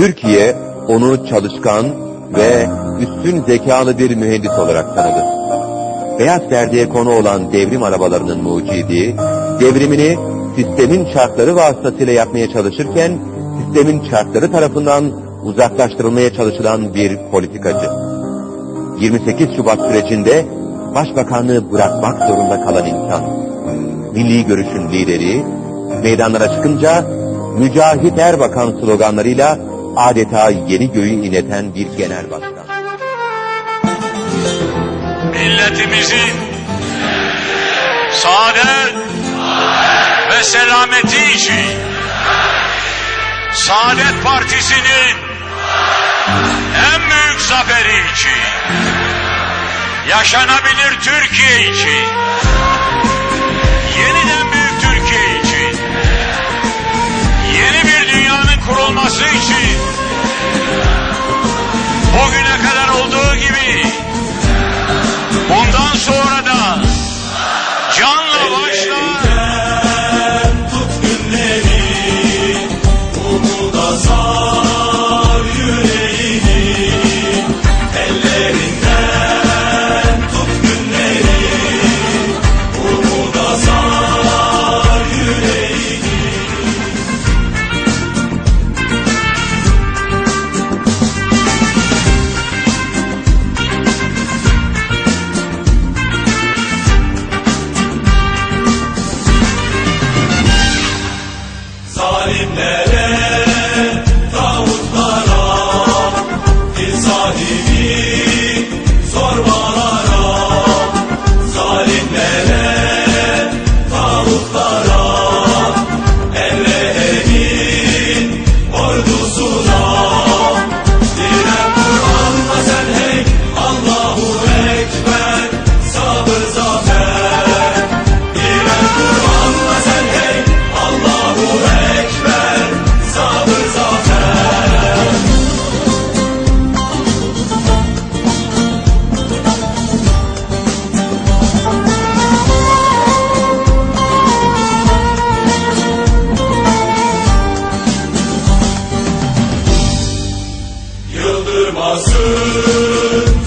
Türkiye onu çalışkan ve üstün zekalı bir mühendis olarak tanıdı. Beyaz perdeye konu olan devrim arabalarının mucidi, devrimini sistemin şartları vasıtasıyla yapmaya çalışırken, sistemin şartları tarafından uzaklaştırılmaya çalışılan bir politikacı. 28 Şubat sürecinde başbakanlığı bırakmak zorunda kalan insan. Milli görüşün lideri, meydanlara çıkınca Mücahit Erbakan sloganlarıyla adeta yeni göğü inleten bir genel başkan. milletimizin saadet ve selameti için Saadet Partisi'nin en büyük zaferi için yaşanabilir Türkiye için yeniden büyük Türkiye için yeni bir dünyanın kurulması için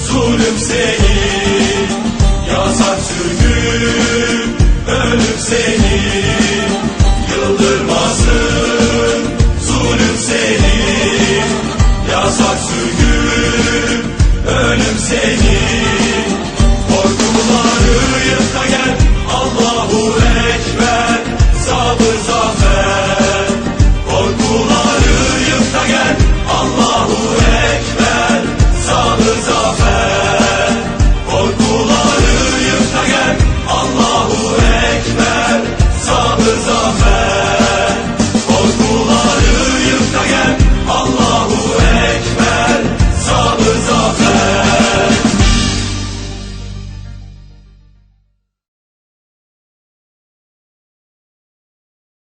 zulüm seni Yasak sürgün ölüm seni Yıldırmasın zulüm seni Yasak sürgün ölüm seni